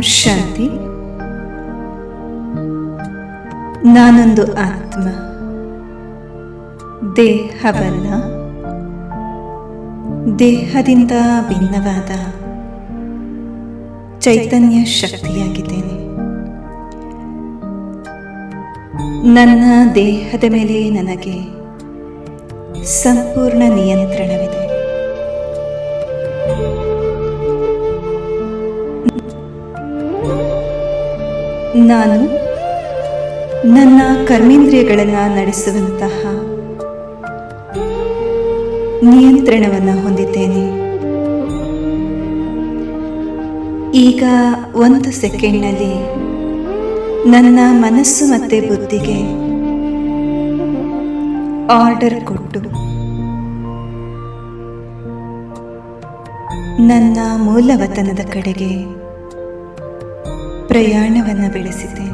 ಶಾಂತಿ. ನಾನೊಂದು ಆತ್ಮ. ದೇಹವಲ್ಲ ದೇಹದಿಂದ ಭಿನ್ನವಾದ ಚೈತನ್ಯ ಶಕ್ತಿಯಾಗಿದ್ದೇನೆ. ನನ್ನ ದೇಹದ ಮೇಲೆ ನನಗೆ ಸಂಪೂರ್ಣ ನಿಯಂತ್ರಣವಿದೆ. ನಾನು ನನ್ನ ಕರ್ಮೇಂದ್ರಿಯಗಳನ್ನು ನಡೆಸುವಂತಹ ನಿಯಂತ್ರಣವನ್ನು ಹೊಂದಿದ್ದೇನೆ. ಈಗ ಒಂದು ಸೆಕೆಂಡ್ನಲ್ಲಿ ನನ್ನ ಮನಸ್ಸು ಮತ್ತು ಬುದ್ಧಿಗೆ ಆರ್ಡರ್ ಕೊಟ್ಟು ನನ್ನ ಮೂಲವತನದ ಕಡೆಗೆ ಪ್ರಯಾಣವನ್ನು ಬೆಳೆಸಿದ್ದೇನೆ.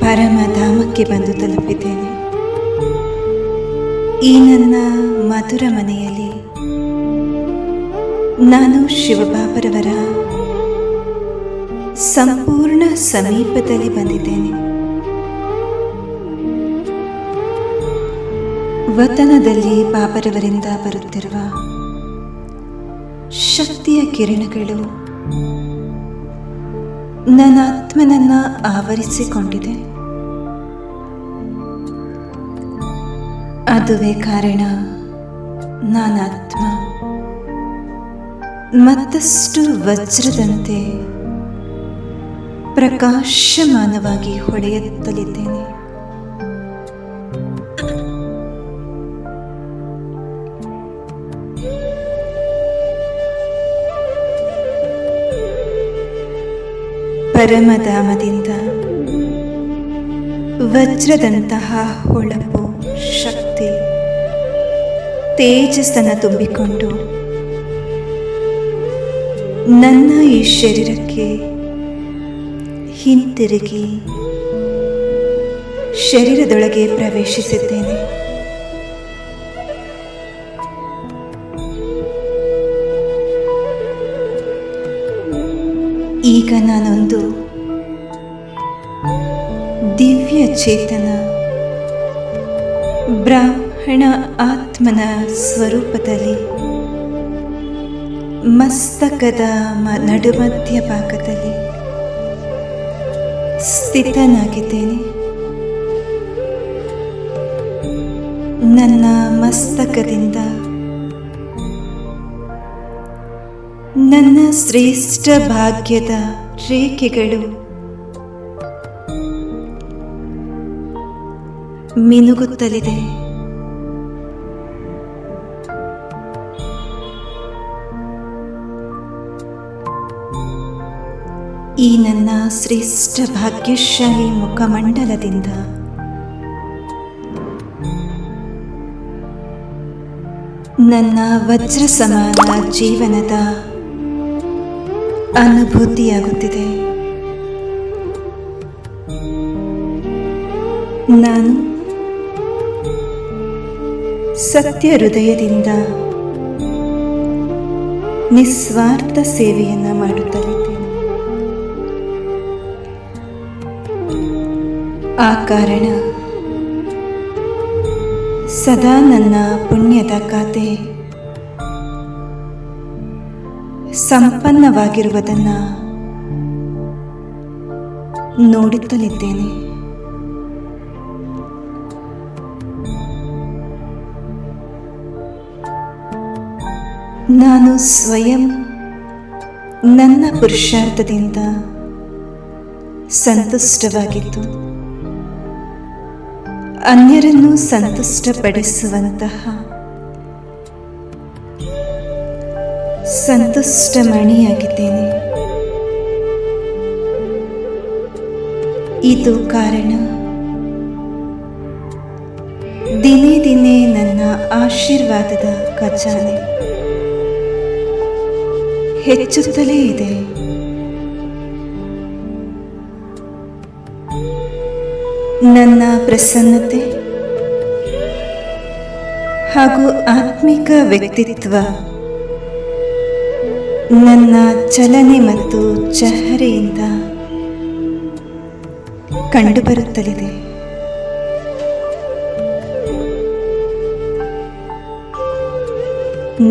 ಪರಮಧಾಮಕ್ಕೆ ಬಂದು ತಲುಪಿದ್ದೇನೆ. ಈ ನನ್ನ ಮಧುರ ಮನೆಯಲ್ಲಿ ನಾನು ಶಿವಬಾಬರವರ ಸಂಪೂರ್ಣ ಸಮೀಪದಲ್ಲಿ ಬಂದಿದ್ದೇನೆ. ವತನದಲ್ಲಿ ಬಾಬರವರಿಂದ ಬರುತ್ತಿರುವ ಶಕ್ತಿಯ ಕಿರಣಗಳು ನನ್ನ ಆತ್ಮನನ್ನ ಆವರಿಸಿಕೊಂಡಿದೆ. ಅದುವೇ ಕಾರಣ ನಾನಾತ್ಮ. ಮತ್ತಷ್ಟು ವಜ್ರದಂತೆ ಪ್ರಕಾಶಮಾನವಾಗಿ ಹೊಳೆಯುತ್ತಲಿದ್ದೇನೆ ಪರಮಧಾಮದಿಂದ ವಜ್ರದಂತಹ ಹೊಳಪು ಶಕ್ತಿ ತೇಜಸ್ಸನ್ನು ತುಂಬಿಕೊಂಡು ನನ್ನ ಈ ಶರೀರಕ್ಕೆ ಹಿಂತಿರುಗಿ ಶರೀರದೊಳಗೆ ಪ್ರವೇಶಿಸಿದ್ದೇನೆ. ಈಗ ನಾನೊಂದು ದಿವ್ಯ ಚೇತನ ಬ್ರಾಹ್ಮಣ ಆತ್ಮನ ಸ್ವರೂಪದಲ್ಲಿ ಮಸ್ತಕದ ನಡುಮಧ್ಯ ಭಾಗದಲ್ಲಿ ಸ್ಥಿತನಾಗಿದ್ದೇನೆ. ನನ್ನ ಮಸ್ತಕದಿಂದ ನನ್ನ ಶ್ರೇಷ್ಠ ಭಾಗ್ಯದ ರೇಖೆಗಳು ಮಿನುಗುತ್ತಲಿದೆ. ಈ ನನ್ನ ಶ್ರೇಷ್ಠ ಭಾಗ್ಯಶಾಲಿ ಮುಖಮಂಡಲದಿಂದ. ನನ್ನ ವಜ್ರ ಸಮಾನ ಜೀವನದ ಅನುಭೂತಿಯಾಗುತ್ತಿದೆ. ನಾನು ಸತ್ಯ ಹೃದಯದಿಂದ ನಿಸ್ವಾರ್ಥ ಸೇವೆಯನ್ನು ಮಾಡುತ್ತಲಿದ್ದೇನೆ ಆ ಕಾರಣ. ಸದಾ ನನ್ನ ಪುಣ್ಯದ ಖಾತೆ. ಸಂಪನ್ನವಾಗಿರುವುದನ್ನು ನೋಡುತ್ತಲಿದ್ದೇನೆ ನಾನು ಸ್ವಯಂ ನನ್ನ ಪುರುಷಾರ್ಥದಿಂದ ಸಂತುಷ್ಟವಾಗಿದ್ದು ಅನ್ಯರನ್ನು ಸಂತುಷ್ಟಪಡಿಸುವಂತಹ ಸಂತುಷ್ಟ ಮಣಿಯಾಗಿದ್ದೇನೆ ಇದು ಕಾರಣ. ದಿನೇ ದಿನೇ ನನ್ನ ಆಶೀರ್ವಾದದ ಖಜಾನೆ. ಹೆಚ್ಚುತ್ತಲೇ ಇದೆ. ನನ್ನ ಪ್ರಸನ್ನತೆ ಹಾಗೂ ಆತ್ಮಿಕ ವ್ಯಕ್ತಿತ್ವ, ನನ್ನ ಚಲನೆ ಮತ್ತು ಚಹರೆಯಿಂದ ಕಂಡುಬರುತ್ತಲಿದೆ.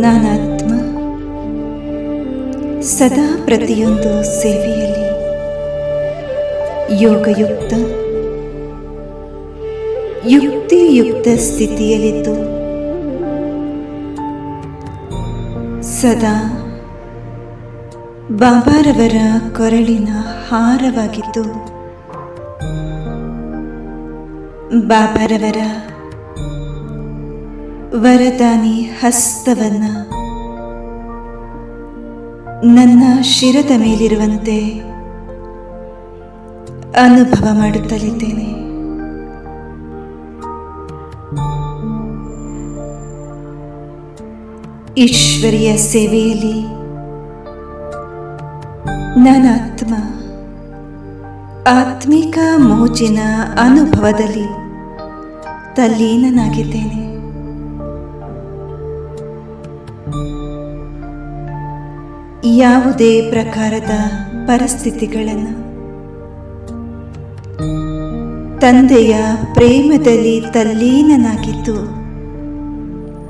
ನಾನಾತ್ಮ, ಸದಾ ಪ್ರತಿಯೊಂದು ಸೇವೆಯಲ್ಲಿ ಯೋಗಯುಕ್ತ ಯುಕ್ತಿಯುಕ್ತ ಸ್ಥಿತಿಯಲ್ಲಿದ್ದು ಸದಾ ಬಾಬಾರವರ ಕೊರಳಿನ ಹಾರವಾಗಿದ್ದು ಬಾಬಾರವರ ವರದಾನಿ ಹಸ್ತವನ್ನ ನನ್ನ ಶಿರದ ಮೇಲಿರುವಂತೆ ಅನುಭವ ಮಾಡುತ್ತಲಿದ್ದೇನೆ. ಈಶ್ವರಿಯ ಸೇವೆಯಲ್ಲಿ ನನ್ನ ಆತ್ಮ ಆತ್ಮಿಕ ಮೋಜಿನ ಅನುಭವದಲ್ಲಿ ತಲ್ಲೀನನಾಗಿದ್ದೇನೆ. ಯಾವುದೇ ಪ್ರಕಾರದ ಪರಿಸ್ಥಿತಿಗಳನ್ನು ತಂದೆಯ ಪ್ರೇಮದಲ್ಲಿ ತಲ್ಲೀನನಾಗಿದ್ದು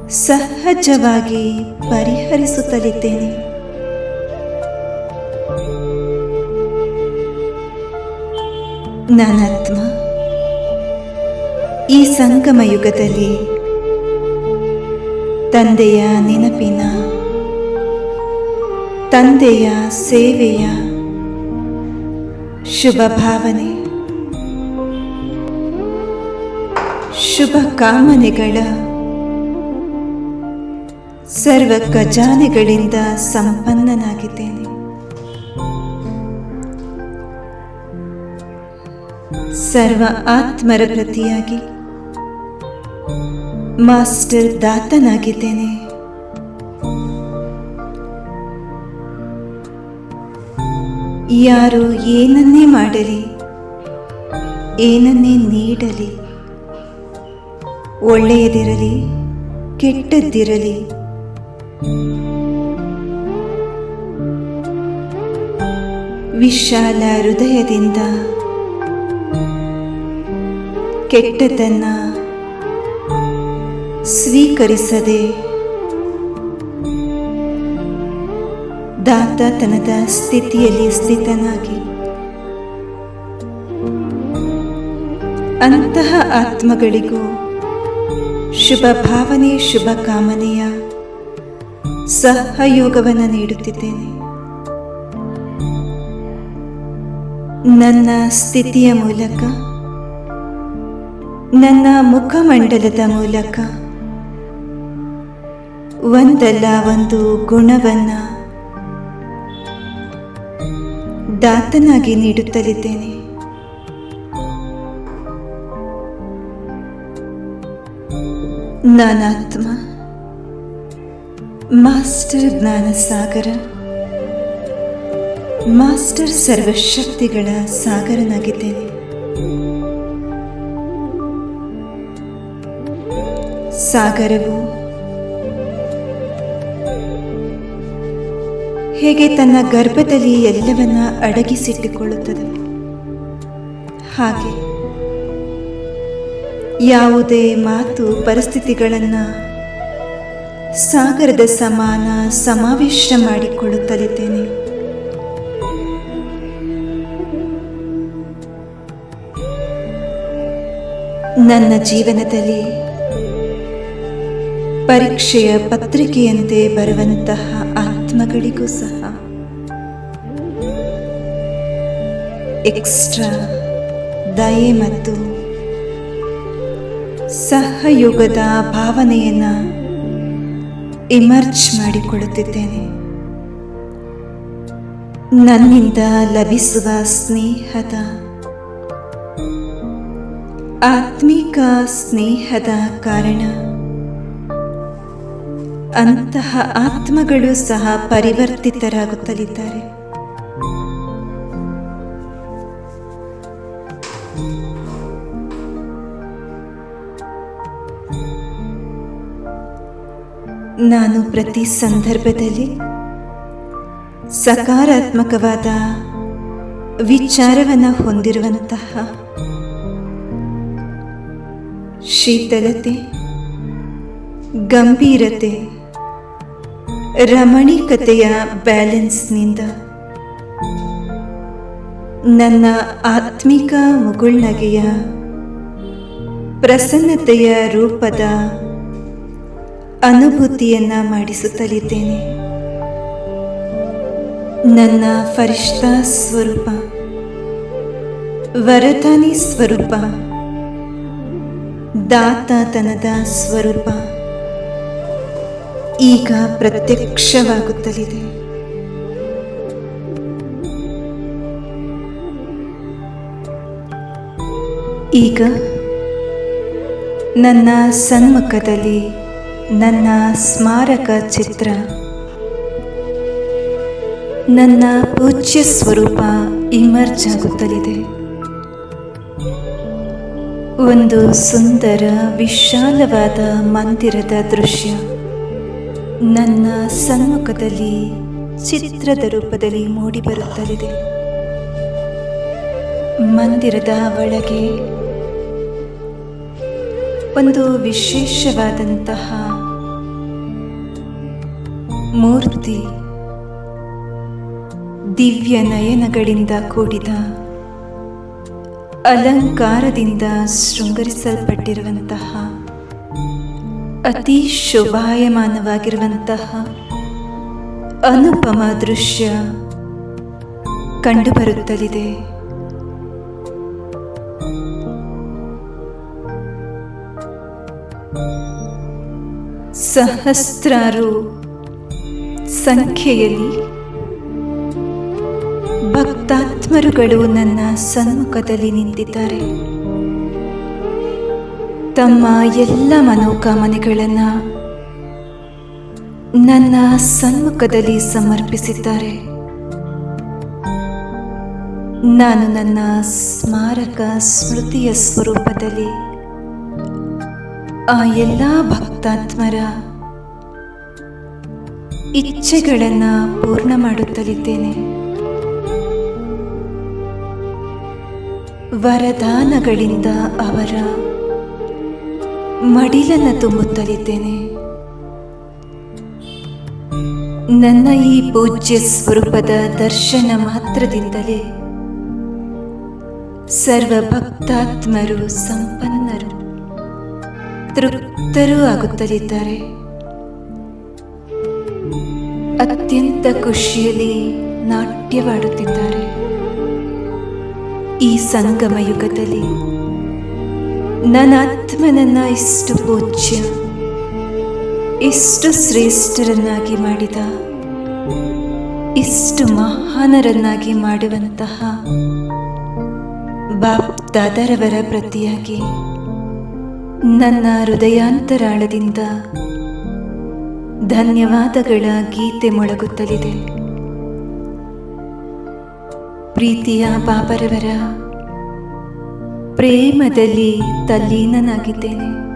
ಸಹಜವಾಗಿ ಪರಿಹರಿಸುತ್ತಲಿದ್ದೇನೆ. ನಾನಾತ್ಮ ಈ ಸಂಗಮ ಯುಗದಲ್ಲಿ ತಂದೆಯ ನೆನಪಿನ ತಂದೆಯ ಸೇವೆಯ ಶುಭ ಭಾವನೆ ಶುಭ ಕಾಮನೆಗಳ ಸರ್ವ ಖಜಾನೆಗಳಿಂದ ಸಂಪನ್ನನಾಗಿದ್ದೇನೆ. ಸರ್ವ ಆತ್ಮರ ಪ್ರತಿಯಾಗಿ ಮಾಸ್ಟರ್ ದಾತನಾಗಿದ್ದೇನೆ. ಯಾರು ಏನನ್ನೇ ಮಾಡಲಿ, ಏನನ್ನೇ ನೀಡಲಿ, ಒಳ್ಳೆಯದಿರಲಿ, ಕೆಟ್ಟದ್ದಿರಲಿ ವಿಶಾಲ ಹೃದಯದಿಂದ ಕೆಟ್ಟದನ್ನ ಸ್ವೀಕರಿಸದೆ ದಾತತನದ ಸ್ಥಿತಿಯಲ್ಲಿ ಸ್ಥಿತನಾಗಿ ಅಂತಹ ಆತ್ಮಗಳಿಗೂ ಶುಭ ಭಾವನೆ ಶುಭ ಕಾಮನೆಯ ಸಹಯೋಗವನ್ನು ನೀಡುತ್ತಿದ್ದೇನೆ. ನನ್ನ ಸ್ಥಿತಿಯ ಮೂಲಕ ನನ್ನ ಮುಖಮಂಡಲದ ಮೂಲಕ ಒಂದಲ್ಲ ಒಂದು ಗುಣವನ್ನು ದಾತನಾಗಿ ನೀಡುತ್ತಲಿದ್ದೇನೆ. ನಾನಾತ್ಮ ಮಾಸ್ಟರ್ ಜ್ಞಾನ ಸಾಗರ ಮಾಸ್ಟರ್ ಸರ್ವಶಕ್ತಿಗಳ ಸಾಗರನಾಗಿದ್ದೇನೆ. ಸಾಗರವು ಹೇಗೆ ತನ್ನ ಗರ್ಭದಲ್ಲಿ ಎಲ್ಲವನ್ನ ಅಡಗಿಸಿಟ್ಟುಕೊಳ್ಳುತ್ತದೆ? ಹಾಗೆ ಯಾವುದೇ ಮಾತು ಪರಿಸ್ಥಿತಿಗಳನ್ನು ಸಾಗರದ ಸಮಾನ ಸಮಾವೇಶ ಮಾಡಿಕೊಳ್ಳುತ್ತಲಿದ್ದೇನೆ. ನನ್ನ ಜೀವನದಲ್ಲಿ ಪರೀಕ್ಷೆಯ ಪತ್ರಿಕೆಯಂತೆ ಬರುವಂತಹ ಆತ್ಮಗಳಿಗೂ ಸಹ ಎಕ್ಸ್ಟ್ರಾ ದಯೆ ಮತ್ತು ಸಹಯೋಗದ ಭಾವನೆಯನ್ನ ಇಮರ್ಜ್ ಮಾಡಿಕೊಳ್ಳುತ್ತಿದ್ದೇನೆ ನನ್ನಿಂದ ಲಭಿಸುವ ಸ್ನೇಹದ ಆತ್ಮಿಕ ಸ್ನೇಹದ ಕಾರಣ ಅಂತಹ ಆತ್ಮಗಳು ಸಹ ಪರಿವರ್ತಿತರಾಗುತ್ತಲಿದ್ದಾರೆ. ನಾನು ಪ್ರತಿ ಸಂದರ್ಭದಲ್ಲಿ ಸಕಾರಾತ್ಮಕವಾದ ವಿಚಾರವನ್ನು ಹೊಂದಿರುವಂತಹ ಶೀತಲತೆ, ಗಂಭೀರತೆ, ರಮಣೀಕತೆಯ ಬ್ಯಾಲೆನ್ಸ್ನಿಂದ ನನ್ನ ಆತ್ಮಿಕ ಮುಗುಳ್ನಗೆಯ ಪ್ರಸನ್ನತೆಯ ರೂಪದ ಅನುಭೂತಿಯನ್ನ ಮಾಡಿಸುತ್ತಲಿದ್ದೇನೆ. ನನ್ನ ಫರಿಷ್ಠ ಸ್ವರೂಪ ವರದಾನಿ ಸ್ವರೂಪ ದಾತಾತನದ ಸ್ವರೂಪ ಈಗ ಪ್ರತ್ಯಕ್ಷವಾಗುತ್ತಲಿದೆ. ಈಗ ನನ್ನ ಸನ್ಮುಖದಲ್ಲಿ ನನ್ನ ಸ್ಮಾರಕ ಚಿತ್ರ. ನನ್ನ ಪೂಜ್ಯ ಸ್ವರೂಪ ಇಮರ್ಜ್ ಆಗುತ್ತಲಿದೆ. ಒಂದು ಸುಂದರ, ವಿಶಾಲವಾದ ಮಂದಿರದ ದೃಶ್ಯ. ನನ್ನ ಸನ್ಮುಖದಲ್ಲಿ ಚಿತ್ರದ ರೂಪದಲ್ಲಿ ಮೂಡಿಬರುತ್ತಲಿದೆ. ಮಂದಿರದ ಒಳಗೆ ಒಂದು ವಿಶೇಷವಾದಂತಹ ಮೂರ್ತಿ. ದಿವ್ಯ ನಯನಗಳಿಂದ ಕೂಡಿದ ಅಲಂಕಾರದಿಂದ ಶೃಂಗರಿಸಲ್ಪಟ್ಟಿರುವಂತಹ ಅತಿ ಶೋಭಾಯಮಾನವಾಗಿರುವಂತಹ ಅನುಪಮ ದೃಶ್ಯ ಕಂಡುಬರುತ್ತಲಿದೆ. ಸಹಸ್ರಾರು ಸಂಖ್ಯೆಯಲ್ಲಿ ಭಕ್ತಾತ್ಮರುಗಳು ನನ್ನ ಸನ್ಮುಖದಲ್ಲಿ ನಿಂತಿದ್ದಾರೆ. ತಮ್ಮ ಎಲ್ಲ ಮನೋಕಾಮನೆಗಳನ್ನು ನನ್ನ ಸನ್ಮುಖದಲ್ಲಿ ಸಮರ್ಪಿಸಿದ್ದಾರೆ. ನಾನು ನನ್ನ ಸ್ಮಾರಕ ಸ್ಮೃತಿಯ ಸ್ವರೂಪದಲ್ಲಿ ಆ ಎಲ್ಲ ಭಕ್ತಾತ್ಮರ ಇಚ್ಛೆಗಳನ್ನು ಪೂರ್ಣ ಮಾಡುತ್ತಲಿದ್ದೇನೆ. ವರದಾನಗಳಿಂದ ಅವರ ಮಡಿಲನ್ನು ತುಂಬುತ್ತಲಿದ್ದೇನೆ. ನನ್ನ ಈ ಪೂಜ್ಯ ಸ್ವರೂಪದ ದರ್ಶನ ಮಾತ್ರದಿಂದಲೇ ಸರ್ವ ಭಕ್ತಾತ್ಮರು ಸಂಪನ್ನರು, ತೃಪ್ತರೂ ಆಗುತ್ತಲಿದ್ದಾರೆ. ಅತ್ಯಂತ ಖುಷಿಯಲ್ಲಿ ನಾಟ್ಯವಾಡುತ್ತಿದ್ದಾರೆ. ಈ ಸಂಗಮ ಯುಗದಲ್ಲಿ ನನ್ನ ಆತ್ಮನನ್ನ ಇಷ್ಟು ಪೂಜ್ಯ, ಇಷ್ಟು ಶ್ರೇಷ್ಠರನ್ನಾಗಿ ಮಾಡಿದ, ಇಷ್ಟು ಮಹಾನರನ್ನಾಗಿ ಮಾಡುವಂತಹ ಬಾಪ್ ದಾದರವರ ಪ್ರತಿಯಾಗಿ ನನ್ನ ಹೃದಯಾಂತರಾಳದಿಂದ ಧನ್ಯವಾದಗಳ ಗೀತೆ ಮೊಳಗುತ್ತಲಿದೆ. ಪ್ರೀತಿಯ ಬಾಬರವರ ಪ್ರೇಮದಲ್ಲಿ ತಲ್ಲೀನನಾಗಿದ್ದೇನೆ.